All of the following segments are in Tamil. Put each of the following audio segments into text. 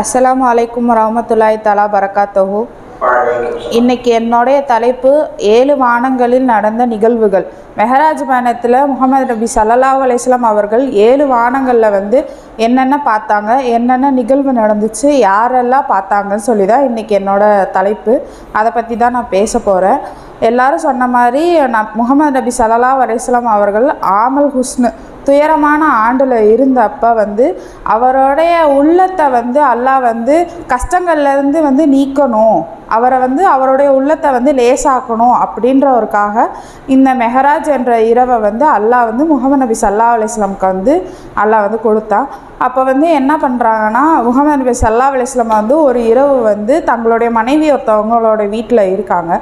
அஸ்ஸலாமு அலைக்கும் ரஹமத்துல்லாய் தலா பரக்காத்தஹு இன்னைக்கு என்னுடைய தலைப்பு ஏழு வானங்களில் நடந்த நிகழ்வுகள். மெஹராஜ் பயணத்தில் முகமது நபி ஸல்லல்லாஹு அலைஹி அவர்கள் ஏழு வானங்களில் வந்து என்னென்ன பார்த்தாங்க என்னென்ன நிகழ்வு நடந்துச்சு யாரெல்லாம் பார்த்தாங்கன்னு சொல்லி தான் இன்றைக்கி என்னோடய தலைப்பு. அதை பற்றி தான் நான் பேச போகிறேன் எல்லாரும் சொன்ன மாதிரி நான் முகமது நபி ஸல்லல்லாஹு அலைஹி அவர்கள் ஆமல் ஹுஸ்னு துயரமான ஆண்டில் இருந்தப்போ வந்து அவருடைய உள்ளத்தை வந்து அல்லாஹ் வந்து கஷ்டங்கள்லேருந்து வந்து நீக்கணும். அவரை வந்து அவருடைய உள்ளத்தை வந்து லேசாக்கணும் அப்படின்றவருக்காக இந்த மெஹராஜ் என்ற இரவை வந்து அல்லாஹ் வந்து முகமது நபி சல்லா அலிஸ்லாமுக்கு வந்து அல்லாஹ் வந்து கொடுத்தான் அப்போ வந்து என்ன பண்ணுறாங்கன்னா முகமது நபி சல்லா அலிஸ்லாம் வந்து ஒரு இரவு வந்து தங்களுடைய மனைவி ஒருத்தவங்களோட வீட்டில் இருக்காங்க.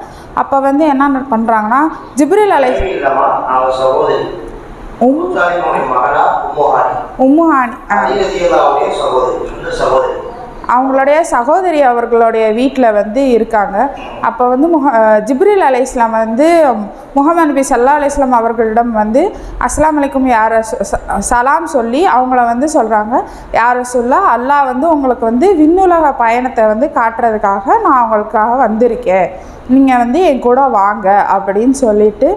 அப்போ வந்து என்ன பண்ணுறாங்கன்னா ஜிப்ரில் அலை அவங்களுடைய சகோதரி அவர்களுடைய வீட்டில் வந்து இருக்காங்க அப்போ வந்து முக ஜிப்ரில் அலை இஸ்லாம் வந்து முகமது நபி சல்லா அலி இஸ்லாம் அவர்களிடம் வந்து அஸ்ஸலாமு அலைக்கும் யார சலாம் சொல்லி அவங்கள வந்து சொல்கிறாங்க யார சொல்ல அல்லாஹ் வந்து உங்களுக்கு வந்து விண்ணுலக பயணத்தை வந்து காட்டுறதுக்காக நான் அவங்களுக்காக வந்திருக்கேன் நீங்கள் வந்து என் கூட வாங்க அப்படின்னு சொல்லிட்டு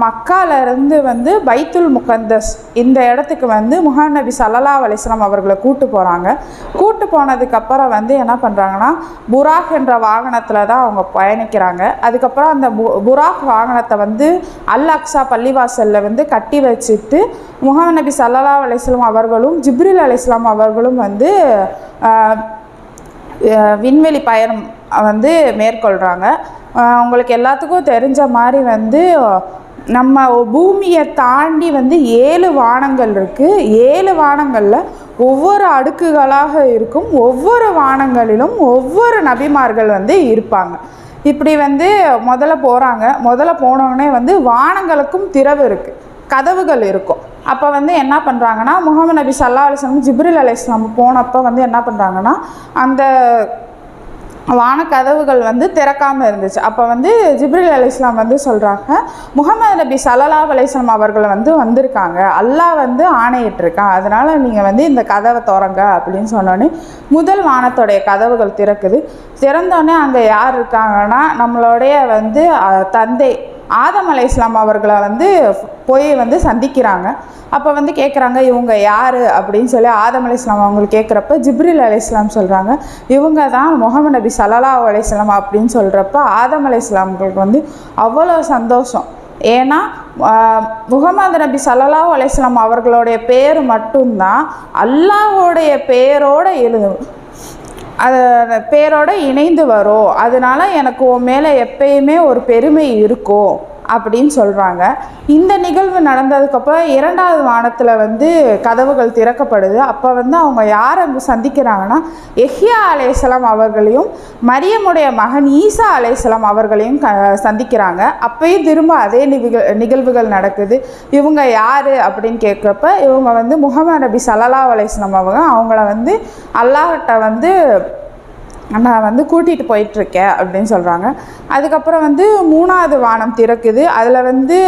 மக்காலேருந்து வந்து பைத்துல் முகந்தஸ் இந்த இடத்துக்கு வந்து முகமது சல்லலா சல்லா அலிஸ்லாம் அவர்களை கூட்டு போகிறாங்க கூட்டு போனதுக்கப்புறம் வந்து என்ன பண்ணுறாங்கன்னா புராக் என்ற வாகனத்தில் தான் அவங்க பயணிக்கிறாங்க. அதுக்கப்புறம் அந்த பு புராக் வாகனத்தை வந்து அல் அக்ஸா பள்ளிவாசலில் வந்து கட்டி வச்சுட்டு முகநபி சல்லலா அலிஸ்லாம் அவர்களும் ஜிப்ரில் அலிஸ்லாம் அவர்களும் வந்து விண்வெளி பயணம் வந்து மேற்கொள்கிறாங்க உங்களுக்கு எல்லாத்துக்கும் தெரிஞ்ச மாதிரி வந்து நம்ம பூமியை தாண்டி வந்து ஏழு வானங்கள் இருக்குது ஏழு வானங்களில் ஒவ்வொரு அடுக்குகளாக இருக்கும். ஒவ்வொரு வானங்களிலும் ஒவ்வொரு நபிமார்கள் வந்து இருப்பாங்க. இப்படி வந்து முதல்ல போகிறாங்க முதல்ல போனோடனே வந்து வானங்களுக்கும் திறவு இருக்குது கதவுகள் இருக்கும். அப்போ வந்து என்ன பண்ணுறாங்கன்னா முகமது நபி சல்லா அலிஸ்லாம் ஜிப்ரில் அலிஸ்லாம் போனப்போ வந்து என்ன பண்ணுறாங்கன்னா அந்த வானக்கதவுகள் வந்து திறக்காமல் இருந்துச்சு. அப்போ வந்து ஜிப்ரில் அலிஸ்லாம் வந்து சொல்கிறாங்க முகமது நபி சல்லா அலிஸ்லாம் அவர்கள் வந்து வந்திருக்காங்க. அல்லாஹ் வந்து ஆணையிட்டிருக்கான். அதனால் நீங்கள் வந்து இந்த கதவை திறங்க அப்படின்னு சொன்னோன்னே முதல் வானத்தோடைய கதவுகள் திறக்குது. திறந்தோடனே அங்கே யார் இருக்காங்கன்னா நம்மளுடைய வந்து தந்தை ஆதம் அலை இஸ்லாம் அவர்களை வந்து போய் வந்து சந்திக்கிறாங்க. அப்போ வந்து கேட்குறாங்க இவங்க யார்? அப்படின்னு சொல்லி ஆதம் அலி இஸ்லாம் அவங்களுக்கு கேட்குறப்ப ஜிப்ரில் அலி இஸ்லாம் சொல்கிறாங்க இவங்க தான் முகமது நபி சலலா அலி இஸ்லாம் அப்படின்னு சொல்கிறப்ப ஆதம் அலி இஸ்லாம்களுக்கு வந்து அவ்வளோ சந்தோஷம். ஏன்னா முகமது நபி சல்லா அலிஸ்லாம் அவர்களுடைய பேர் மட்டும்தான் அல்லாஹோடைய பேரோடு எழுதும். அது அந்த பேரோட இணைந்து வரும். அதனால எனக்கு உன் மேலே எப்பயுமே ஒரு பெருமை இருக்கும். அப்படின்னு சொல்கிறாங்க இந்த நிகழ்வு நடந்ததுக்கப்புறம் இரண்டாவது வானத்தில் வந்து கதவுகள் திறக்கப்படுது. அப்போ வந்து அவங்க யாரை வந்து சந்திக்கிறாங்கன்னா எஹ்யா அலைசலாம் அவர்களையும் மரியமுடைய மகன் ஈசா அலைசலாம் அவர்களையும் க சந்திக்கிறாங்க. அப்பயும் திரும்ப அதே நிகழ் நிகழ்வுகள் நடக்குது. இவங்க யார் அப்படின்னு கேட்குறப்ப இவங்க வந்து முகமது நபி சல்லல்லா அலைஸ்லாம் அவங்க அவங்கள வந்து அல்லாஹ்கிட்ட வந்து நான் வந்து கூட்டிகிட்டு போயிட்டுருக்கேன் அப்படின்னு சொல்கிறாங்க அதுக்கப்புறம் வந்து மூணாவது வானம் திறக்குது. அதில் வந்து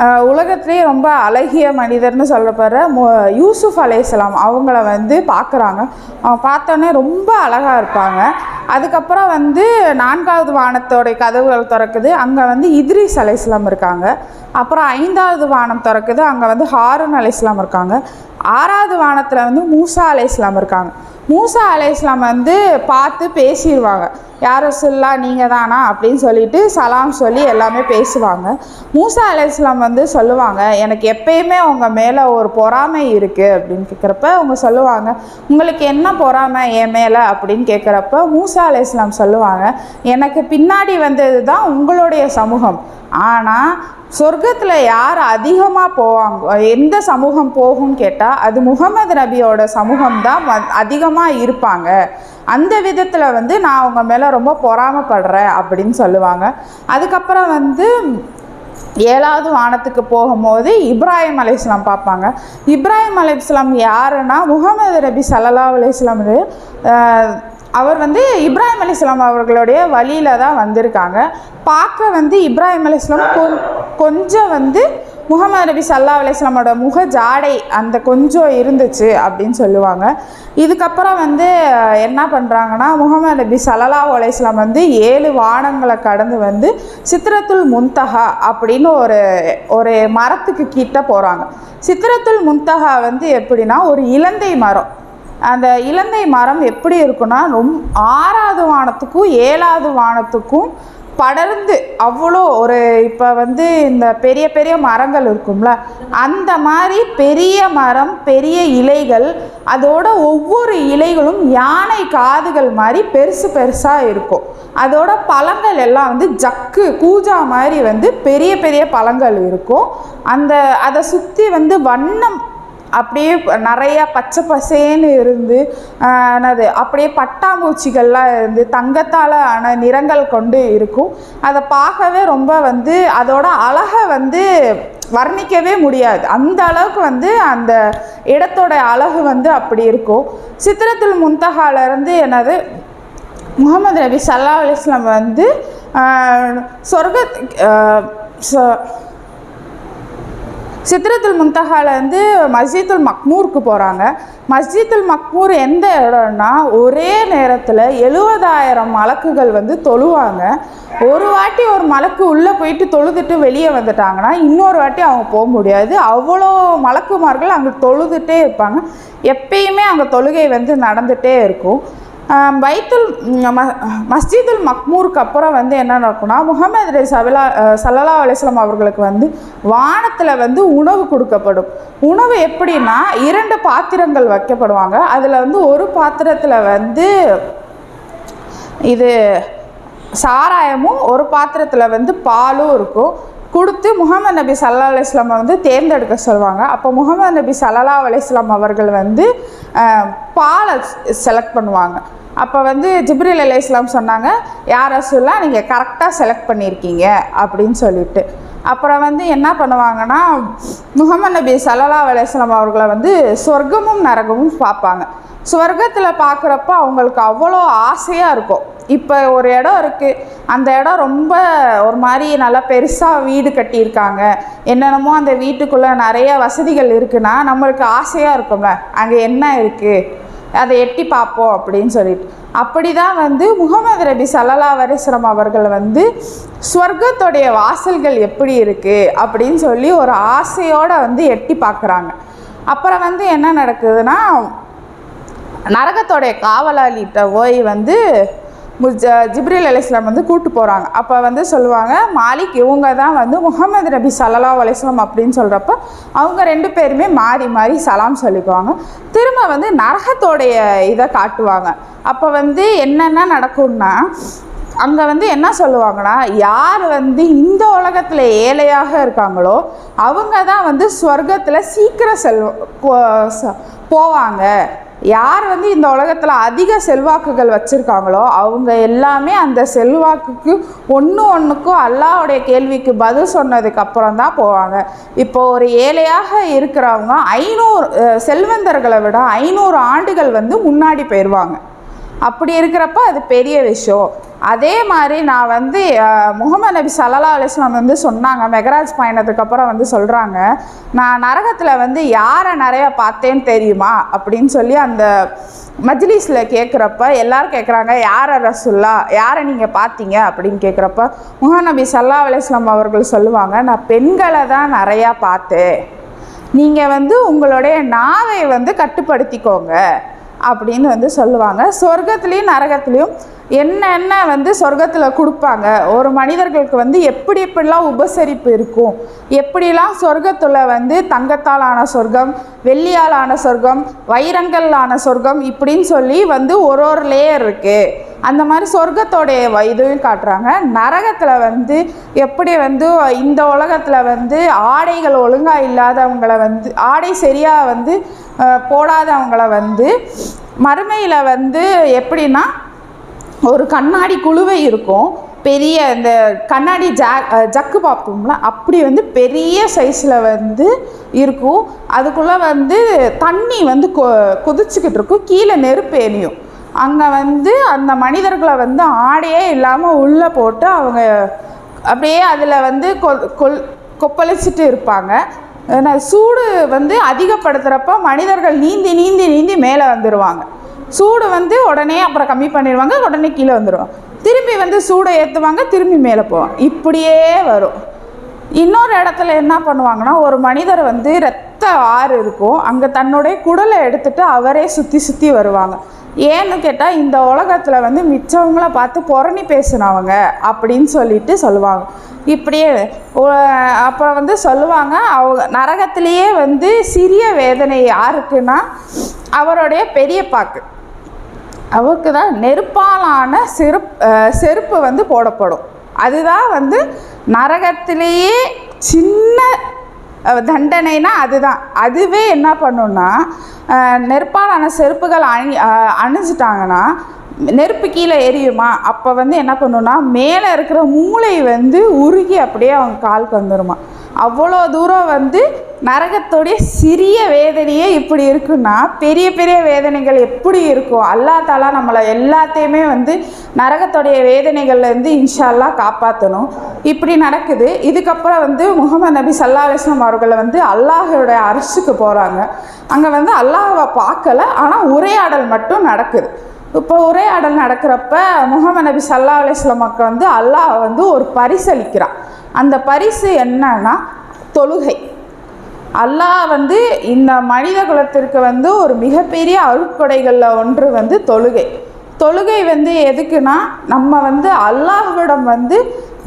உலகத்துலேயே உலகத்திலே ரொம்ப அழகிய மனிதர்னு சொல்லப்படுற மு யூசுஃப் அலைஹிஸ்ஸலாம் அவங்கள வந்து பார்க்குறாங்க அவங்க பார்த்தோன்னே ரொம்ப அழகாக இருப்பாங்க. அதுக்கப்புறம் வந்து நான்காவது வானத்தோடைய கதவுகள் திறக்குது. அங்கே வந்து இத்ரிஸ் அலைஹிஸ்ஸலாம் இருக்காங்க. அப்புறம் ஐந்தாவது வானம் திறக்குது. அங்கே வந்து ஹாரூன் அலைஹிஸ்ஸலாம் இருக்காங்க. ஆறாவது வானத்தில் வந்து மூசா அலைஹிஸ்ஸலாம் இருக்காங்க. மூசா அலைஹிஸ்ஸலாம் வந்து பார்த்து பேசிடுவாங்க. யார் சொல்லா நீங்கள் தானா? அப்படின்னு சொல்லிட்டு சலாம் சொல்லி எல்லாமே பேசுவாங்க. மூசா அலைஹிஸ்ஸலாம் வந்து சொல்லுவாங்க எனக்கு எப்பயுமே உங்கள் மேலே ஒரு பொறாமை இருக்குது அப்படின்னு கேட்குறப்ப அவங்க சொல்லுவாங்க உங்களுக்கு என்ன பொறாமை என் மேலே? அப்படின்னு கேட்குறப்ப மூசா அலைஹிஸ்ஸலாம் சொல்லுவாங்க எனக்கு பின்னாடி வந்தது தான் உங்களுடைய சமூகம். ஆனால் சொர்க்கத்தில் யார் அதிகமாக போவாங்க எந்த சமூகம் போகும்னு கேட்டால் அது முகமது நபியோட சமூகம் தான் அதிகமாக இருப்பாங்க. அந்த விதத்தில் வந்து நான் அவங்க மேலே ரொம்ப பொறாமைப்படுறேன் அப்படின்னு சொல்லுவாங்க. அதுக்கப்புறம் வந்து ஏழாவது வானத்துக்கு போகும்போது இப்ராஹிம் அலைஹிஸ்ஸலாம் பார்ப்பாங்க. இப்ராஹிம் அலைஹிஸ்ஸலாம் யாருன்னா முகமது நபி சல்லல்லா அலைஹிஸ்ஸலாம் அவர் வந்து இப்ராஹிம் அலிஸ்லாம் அவர்களுடைய வழியில தான் வந்திருக்காங்க. பார்க்க வந்து இப்ராஹிம் அலிஸ்லாம் கொ கொஞ்சம் வந்து முகமது நபி சல்லா அலிஸ்லாமோட முக ஜாடை அந்த கொஞ்சம் இருந்துச்சு அப்படின்னு சொல்லுவாங்க. இதுக்கப்புறம் வந்து என்ன பண்ணுறாங்கன்னா முகமது நபி சல்லா அலிஸ்லாம் வந்து ஏழு வானங்களை கடந்து வந்து சித்திரத்துல் முன்தஹா அப்படின்னு ஒரு ஒரு மரத்துக்கு கிட்ட போகிறாங்க சித்திரத்துல் முன்தஹா வந்து எப்படின்னா ஒரு இலந்தை மரம். அந்த இலந்தை மரம் எப்படி இருக்குன்னா ரொம் ஆறாவது வானத்துக்கும் ஏழாவது வானத்துக்கும் படர்ந்து அவ்வளோ ஒரு இப்போ வந்து இந்த பெரிய பெரிய மரங்கள் இருக்கும்ல அந்த மாதிரி பெரிய மரம் பெரிய இலைகள் அதோட ஒவ்வொரு இலைகளும் யானை காதுகள் மாதிரி பெருசு பெருசாக இருக்கும். அதோட பழங்கள் எல்லாம் வந்து ஜக்கு கூஜா மாதிரி வந்து பெரிய பெரிய பழங்கள் இருக்கும். அந்த அதை சுற்றி வந்து வண்ணம் அப்படியே நிறையா பச்சை பசேன்னு இருந்து என்னது அப்படியே பட்டாம்பூச்சிகள்லாம் இருந்து தங்கத்தால் ஆன நிறங்கள் கொண்டு இருக்கும். அதை பார்க்கவே ரொம்ப வந்து அதோட அழகை வந்து வர்ணிக்கவே முடியாது. அந்த அளவுக்கு வந்து அந்த இடத்தோட அழகு வந்து அப்படி இருக்கும். சித்திரத்தில் முந்தகாலேருந்து என்னது முகமது நபி சல்லா அலிஸ்லாம் வந்து சொர்க்க சித்திரத்துல் முந்தகாலேருந்து மஸ்ஜித்துல் மக்மூருக்கு போகிறாங்க மஸ்ஜித்துல் மக்மூர் எந்த இடம்னா ஒரே நேரத்தில் எழுபதாயிரம் மலக்குகள் வந்து தொழுவாங்க. ஒரு வாட்டி ஒரு மலக்கு உள்ளே போயிட்டு தொழுதுட்டு வெளியே வந்துட்டாங்கன்னா இன்னொரு வாட்டி அவங்க போக முடியாது. அவ்வளோ மலக்குமார்கள் அங்கே தொழுதுட்டே இருப்பாங்க. எப்பயுமே அங்கே தொழுகை வந்து நடந்துகிட்டே இருக்கும். வைத்துல் பைத்துல் ம- மஸ்ஜிதுல் மக்மூருக்கு அப்புறம் வந்து என்ன நடக்கும்னா முகமது ரே சல்லல்லா அலிஸ்லாம் அவர்களுக்கு வந்து வானத்தில் வந்து உணவு கொடுக்கப்படும். உணவு எப்படின்னா இரண்டு பாத்திரங்கள் வைக்கப்படுவாங்க. அதில் வந்து ஒரு பாத்திரத்தில் வந்து இது சாராயமும் ஒரு பாத்திரத்தில் வந்து பாலும் இருக்கும். கொடுத்து முகமது நபி சல்லா அலிஸ்லாம் வந்து தேர்ந்தெடுக்க சொல்லுவாங்க. அப்போ முகமது நபி சல்லா அலிஸ்லாம் அவர்கள் வந்து பாலை செலக்ட் பண்ணுவாங்க. அப்போ வந்து ஜிப்ரில் அலி இஸ்லாம் சொன்னாங்க யார் ரசூல்லா நீங்கள் கரெக்டாக செலக்ட் பண்ணியிருக்கீங்க அப்படின்னு சொல்லிட்டு. அப்புறம் வந்து என்ன பண்ணுவாங்கன்னா முகமது நபி சல்லா அலிஸ்லாம் அவர்களை வந்து சொர்க்கமும் நரகமும் பார்ப்பாங்க. சொர்க்கத்தில் பார்க்குறப்ப அவங்களுக்கு அவ்வளோ ஆசையாக இருக்கும். இப்போ ஒரு இடம் இருக்குது அந்த இடம் ரொம்ப ஒரு மாதிரி நல்லா பெருசாக வீடு கட்டியிருக்காங்க. என்னென்னமோ அந்த வீட்டுக்குள்ளே நிறைய வசதிகள் இருக்குன்னா நம்மளுக்கு ஆசையாக இருக்கும்ல. அங்கே என்ன இருக்குது அதை எட்டி பார்ப்போம் அப்படின்னு சொல்லிட்டு. அப்படி தான் வந்து முகமது ரபி சல்லா வரிசரம் அவர்கள் வந்து ஸ்வர்க்கத்துடைய வாசல்கள் எப்படி இருக்குது அப்படின்னு சொல்லி ஒரு ஆசையோடு வந்து எட்டி பார்க்குறாங்க. அப்புறம் வந்து என்ன நடக்குதுன்னா நரகத்தோடைய காவலாளிகிட்ட போய் வந்து ஜிப்ரில் அலிஸ்லாம் வந்து கூட்டு போகிறாங்க அப்போ வந்து சொல்லுவாங்க மாலிக் இவங்க தான் வந்து முகமது நபி சல்லா அலிஸ்லாம் அப்படின்னு சொல்கிறப்ப அவங்க ரெண்டு பேருமே மாறி மாறி சலாம் சொல்லிக்குவாங்க. திரும்ப வந்து நரகத்தோடைய இதை காட்டுவாங்க. அப்போ வந்து என்னென்ன நடக்கும்னா அங்கே வந்து என்ன சொல்லுவாங்கன்னா யார் வந்து இந்த உலகத்தில் ஏழையாக இருக்காங்களோ அவங்க தான் வந்து ஸ்வர்க்கத்தில் சீக்கிரம் செல்வ போவாங்க. யார் வந்து இந்த உலகத்தில் அதிக செல்வாக்குகள் வச்சுருக்காங்களோ அவங்க எல்லாமே அந்த செல்வாக்குக்கு ஒன்று ஒன்றுக்கும் அல்லாவுடைய கேள்விக்கு பதில் சொன்னதுக்கப்புறம் தான் போவாங்க. இப்போ ஒரு ஏழையாக இருக்கிறவங்க ஐநூறு செல்வந்தர்களை விட ஐநூறு ஆண்டுகள் வந்து முன்னாடி போயிடுவாங்க அப்படி இருக்கிறப்ப அது பெரிய விஷயம். அதே மாதிரி நான் வந்து முகமது நபி சல்லா அலிஸ்லாம் வந்து சொன்னாங்க மெகராஜ் பயணத்துக்கப்புறம் வந்து சொல்கிறாங்க நான் நரகத்தில் வந்து யாரை நிறையா பார்த்தேன்னு தெரியுமா? அப்படின்னு சொல்லி அந்த மஜ்லீஸில் கேட்குறப்ப எல்லாரும் கேட்குறாங்க யாரை ரசுல்லா? யாரை நீங்கள் பார்த்தீங்க? அப்படின்னு கேட்குறப்ப முகநபி சல்லா அலிஸ்லாம் அவர்கள் சொல்லுவாங்க நான் பெண்களை தான் நிறையா பார்த்தேன். நீங்கள் வந்து உங்களுடைய நாவை வந்து கட்டுப்படுத்திக்கோங்க. அப்படின்னு வந்து சொல்லுவாங்க. சொர்க்கத்துலேயும் நரகத்துலேயும் என்னென்ன வந்து சொர்க்கத்தில் கொடுப்பாங்க? ஒரு மனிதர்களுக்கு வந்து எப்படி எப்படிலாம் உபசரிப்பு இருக்கும்? எப்படிலாம் சொர்க்கத்தில் வந்து தங்கத்தால் ஆன சொர்க்கம் வெள்ளியால் ஆன சொர்க்கம் வைரங்கள் ஆன சொர்க்கம் இப்படின்னு சொல்லி வந்து ஒரு ஒரு லேயர் இருக்குது அந்த மாதிரி சொர்க்கத்தோடைய வ- இதையும் காட்டுறாங்க. நரகத்தில் வந்து எப்படி வந்து இந்த உலகத்தில் வந்து ஆடைகள் ஒழுங்காக இல்லாதவங்களை வந்து ஆடை சரியாக வந்து போடாதவங்களை போடாதவங்கள வந்து மறுமையில் வந்து எப்படின்னா ஒரு கண்ணாடி குழுவை இருக்கும். பெரிய இந்த கண்ணாடி ஜா ஜக்கு பார்ப்போம்ல அப்படி வந்து பெரிய சைஸில் வந்து இருக்கும். அதுக்குள்ளே வந்து தண்ணி வந்து கொ கொதிச்சுக்கிட்டு இருக்கும். கீழே நெருப்பு எரியும். அங்கே வந்து அந்த மனிதர்களை வந்து ஆடையே இல்லாமல் உள்ளே போட்டு அவங்க அப்படியே அதில் வந்து கொல் கொல் கொப்பளிச்சுட்டு இருப்பாங்க. ஏன்னா சூடு வந்து அதிகப்படுத்துகிறப்ப மனிதர்கள் நீந்தி நீந்தி நீந்தி மேலே வந்துடுவாங்க சூடு வந்து உடனே அப்புறம் கம்மி பண்ணிடுவாங்க உடனே கீழே வந்துடும் திரும்பி வந்து சூடை ஏற்றுவாங்க திரும்பி மேலே போவோம் இப்படியே வரும். இன்னொரு இடத்துல என்ன பண்ணுவாங்கன்னா ஒரு மனிதர் வந்து ரத்த ஆறு இருக்கும். அங்கே தன்னுடைய குடலை எடுத்துட்டு அவரே சுற்றி சுற்றி வருவாங்க. ஏன்னு கேட்டால் இந்த உலகத்தில் வந்து மிச்சவங்களை பார்த்து புரணி பேசினவங்க அப்படின்னு சொல்லிட்டு சொல்லுவாங்க. இப்படியே அப்புறம் வந்து சொல்லுவாங்க அவங்க நரகத்திலேயே வந்து சிறிய வேதனை யாருக்குன்னா அவருடைய பெரியப்பாக்கு. அவருக்கு தான் நெருப்பாலான செருப் செருப்பு வந்து போடப்படும். அதுதான் வந்து நரகத்திலேயே சின்ன தண்டனைனா அதுதான். அதுவே என்ன பண்ணுன்னா நெருப்பாலான செருப்புகள் அணி அணிஞ்சிட்டாங்கன்னா நெருப்பு கீழே எரியுமா? அப்போ வந்து என்ன பண்ணுன்னா மேலே இருக்கிற மூளை வந்து உருகி அப்படியே அவங்க காலுக்கு வந்துடுமா அவ்வளோ தூரம் வந்து நரகத்துடைய சிறிய வேதனையே இப்படி இருக்குன்னா பெரிய பெரிய வேதனைகள் எப்படி இருக்கும்? அல்லா தாலா நம்மளை எல்லாத்தையுமே வந்து நரகத்துடைய வேதனைகள்லேருந்து இன்ஷா அல்லாஹ் காப்பாற்றணும் இப்படி நடக்குது. இதுக்கப்புறம் வந்து முகமது நபி சல்லா அலிஸ்லாம் அவர்களை வந்து அல்லாஹோடைய அரசுக்கு போகிறாங்க அங்கே வந்து அல்லாஹை பார்க்கல ஆனால் உரையாடல் மட்டும் நடக்குது. இப்போ உரையாடல் நடக்கிறப்ப முகமது நபி சல்லா அலிஸ்லாமுக்கு வந்து அல்லாஹ் வந்து ஒரு பரிசளிக்கிறான். அந்த பரிசு என்னன்னா தொழுகை. அல்லாஹ் வந்து இந்த மனித குலத்திற்கு வந்து ஒரு மிகப்பெரிய அருட்கொடைகளில் ஒன்று வந்து தொழுகை. தொழுகை வந்து எதுக்குன்னா நம்ம வந்து அல்லாஹ்விடம் வந்து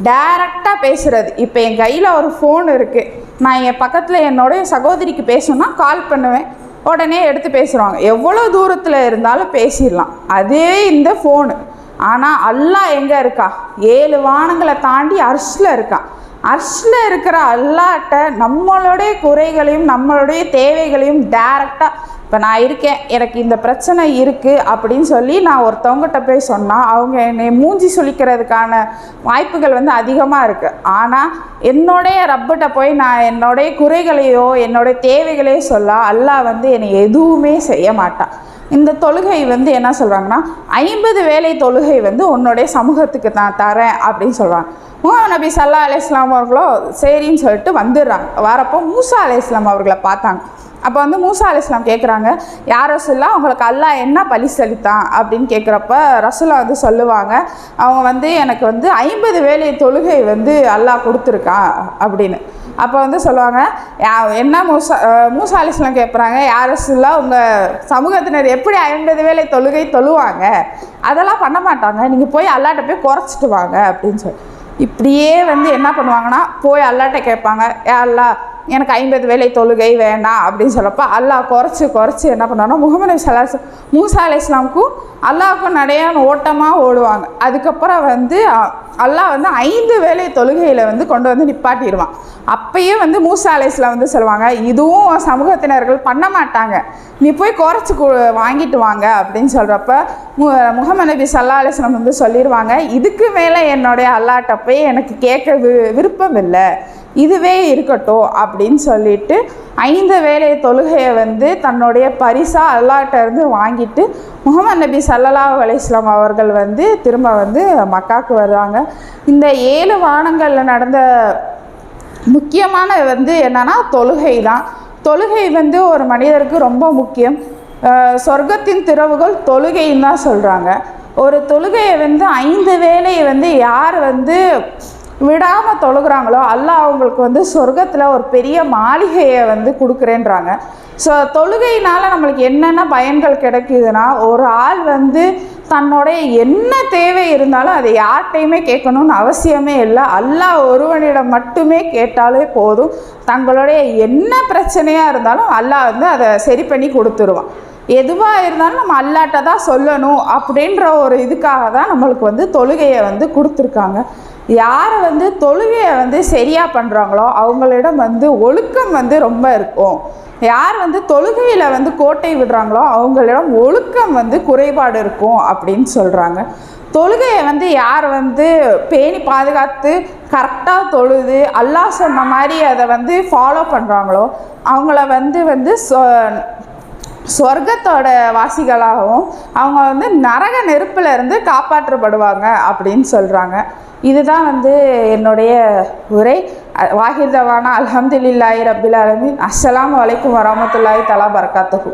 டைரக்டாக பேசுகிறது இப்போ என் கையில் ஒரு ஃபோன் இருக்குது நான் என் பக்கத்தில் என்னோடைய சகோதரிக்கு பேசணும்னா கால் பண்ணுவேன். உடனே எடுத்து பேசுகிறாங்க எவ்வளோ தூரத்தில் இருந்தாலும் பேசிடலாம். அதே இந்த ஃபோனு ஆனால் அல்லாஹ் எங்கே இருக்கா? ஏழு வானங்களை தாண்டி அர்ஷில் இருக்கான் அர்ஷில் இருக்கிற அல்லாட்ட நம்மளுடைய குறைகளையும் நம்மளுடைய தேவைகளையும் டேரெக்டாக இப்போ நான் இருக்கேன் எனக்கு இந்த பிரச்சனை இருக்குது அப்படின்னு சொல்லி நான் ஒருத்தவங்ககிட்ட போய் சொன்னால் அவங்க என்னை மூஞ்சி சுழிக்கிறதுக்கான வாய்ப்புகள் வந்து அதிகமாக இருக்குது ஆனால் என்னுடைய ரப்பிட்ட போய் நான் என்னுடைய குறைகளையோ என்னுடைய தேவைகளையோ சொல்ல அல்லாஹ் வந்து என்னை எதுவுமே செய்ய மாட்டான் இந்த தொழுகை வந்து என்ன சொல்கிறாங்கன்னா ஐம்பது வேலை தொழுகை வந்து உன்னுடைய சமூகத்துக்கு நான் தரேன் அப்படின்னு சொல்கிறாங்க நபி சல்லா அலையாம் அவர்களோ சரின்னு சொல்லிட்டு வந்துடுறாங்க. வரப்போ மூசா அலையாம் அவர்களை பார்த்தாங்க. அப்போ வந்து மூசா அலையாம் கேட்குறாங்க யார் ரசுல்லா அவங்களுக்கு அல்லாஹ் என்ன பலி செலுத்தான்? அப்படின்னு கேட்குறப்ப ரசுல்லா வந்து சொல்லுவாங்க அவங்க வந்து எனக்கு வந்து ஐம்பது வேலை தொழுகை வந்து அல்லாஹ் கொடுத்துருக்கான் அப்படின்னு. அப்போ வந்து சொல்லுவாங்க யா- என்ன மூசா அஹ் மூசா அலிஸ்லாம் கேட்குறாங்க யார் ரசுல்லா உங்கள் சமூகத்தினர் எப்படி ஐம்பது வேலை தொழுகை தொழுவாங்க? அதெல்லாம் பண்ண மாட்டாங்க. நீங்கள் போய் அல்லாட்ட போய் குறைச்சிட்டு வாங்க. அப்படின்னு சொல்லி இப்படியே வந்து என்ன பண்ணுவாங்கன்னா போய் அல்லாட்ட கேட்பாங்க. ஏ அல்லா எனக்கு ஐம்பது வேலை தொழுகை வேணாம் அப்படின்னு சொல்லப்போ அல்லாஹ் குறைச்சி குறைச்சி என்ன பண்ணோன்னா முகமது நபி சலாஸ் மூசா அலி இஸ்லாமுக்கும் அல்லாஹ்வுக்கும் நடையான ஓட்டமாக ஓடுவாங்க. அதுக்கப்புறம் வந்து அல்லாஹ் வந்து ஐந்து வேலை தொழுகையில் வந்து கொண்டு வந்து நிப்பாட்டிடுவான். அப்பயே வந்து மூசா அலைஸ்லாம் வந்து சொல்லுவாங்க இதுவும் சமூகத்தினர்கள் பண்ண மாட்டாங்க. நீ போய் குறைச்சி கு வாங்கிட்டு வாங்க அப்படின்னு சொல்கிறப்ப மு முகமது நபி சல்லா அலிஸ்லாம் வந்து சொல்லிடுவாங்க இதுக்கு மேலே என்னுடைய அல்லாட்ட போய் எனக்கு கேட்க வி விருப்பம் இல்லை. இதுவே இருக்கட்டும் அப்படின்னு சொல்லிட்டு ஐந்து வேலை தொழுகையை வந்து தன்னுடைய பரிசாக அல்லாட்ட இருந்து வாங்கிட்டு முகமது நபி சல்லல்லா அலிஸ்லாம் அவர்கள் வந்து திரும்ப வந்து மக்காவுக்கு வருவாங்க. இந்த ஏழு வானங்களில் நடந்த முக்கியமான வந்து என்னன்னா தொழுகை தான். தொழுகை வந்து ஒரு மனிதருக்கு ரொம்ப முக்கியம். சொர்க்கத்தின் திறவுகள் தொழுகைன்னு தான் சொல்கிறாங்க ஒரு தொழுகையை வந்து ஐந்து வேலையை வந்து யார் வந்து விடாமல் தொழுகிறாங்களோ அல்லாஹ் அவங்களுக்கு வந்து சொர்க்கத்தில் ஒரு பெரிய மாளிகையை வந்து கொடுக்குறேன்றாங்க. ஸோ தொழுகையினால் நம்மளுக்கு என்னென்ன பயன்கள் கிடைக்குதுன்னா ஒரு ஆள் வந்து தன்னுடைய என்ன தேவை இருந்தாலும் அதை யார்கிட்டையுமே கேட்கணும்னு அவசியமே இல்லை. அல்லாஹ் ஒருவனிடம் மட்டுமே கேட்டாலே போதும். தங்களுடைய என்ன பிரச்சனையாக இருந்தாலும் அல்லாஹ் வந்து அதை சரி பண்ணி கொடுத்துருவான். எதுவாக இருந்தாலும் நம்ம அல்லாட்ட தான் சொல்லணும் அப்படின்ற ஒரு இதுக்காக தான் நம்மளுக்கு வந்து தொழுகையை வந்து கொடுத்துருக்காங்க. யார் வந்து தொழுகையை வந்து சரியாக பண்ணுறாங்களோ அவங்களிடம் வந்து ஒழுக்கம் வந்து ரொம்ப இருக்கும். யார் வந்து தொழுகையில் வந்து கோட்டை விடுறாங்களோ அவங்களிடம் ஒழுக்கம் வந்து குறைபாடு இருக்கும் அப்படின்னு சொல்கிறாங்க தொழுகையை வந்து யார் வந்து பேணி பாதுகாத்து கரெக்டாக தொழுது அல்லாஹ் சொன்ன மாதிரி அதை வந்து ஃபாலோ பண்ணுறாங்களோ அவங்கள வந்து வந்து சொ சொர்க்கத்தோட வாசிகளாகவும் அவங்க வந்து நரக நெருப்பிலிருந்து காப்பாற்றப்படுவாங்க அப்படின்னு சொல்கிறாங்க இதுதான் வந்து என்னுடைய உரை. வாஹிர் தவானா அல்ஹம்துலில்லாஹி ரபில் ஆலமீன். அஸ்ஸலாமு அலைக்கும் வரமத்துல்லாஹி தலா பரகாத்துஹு.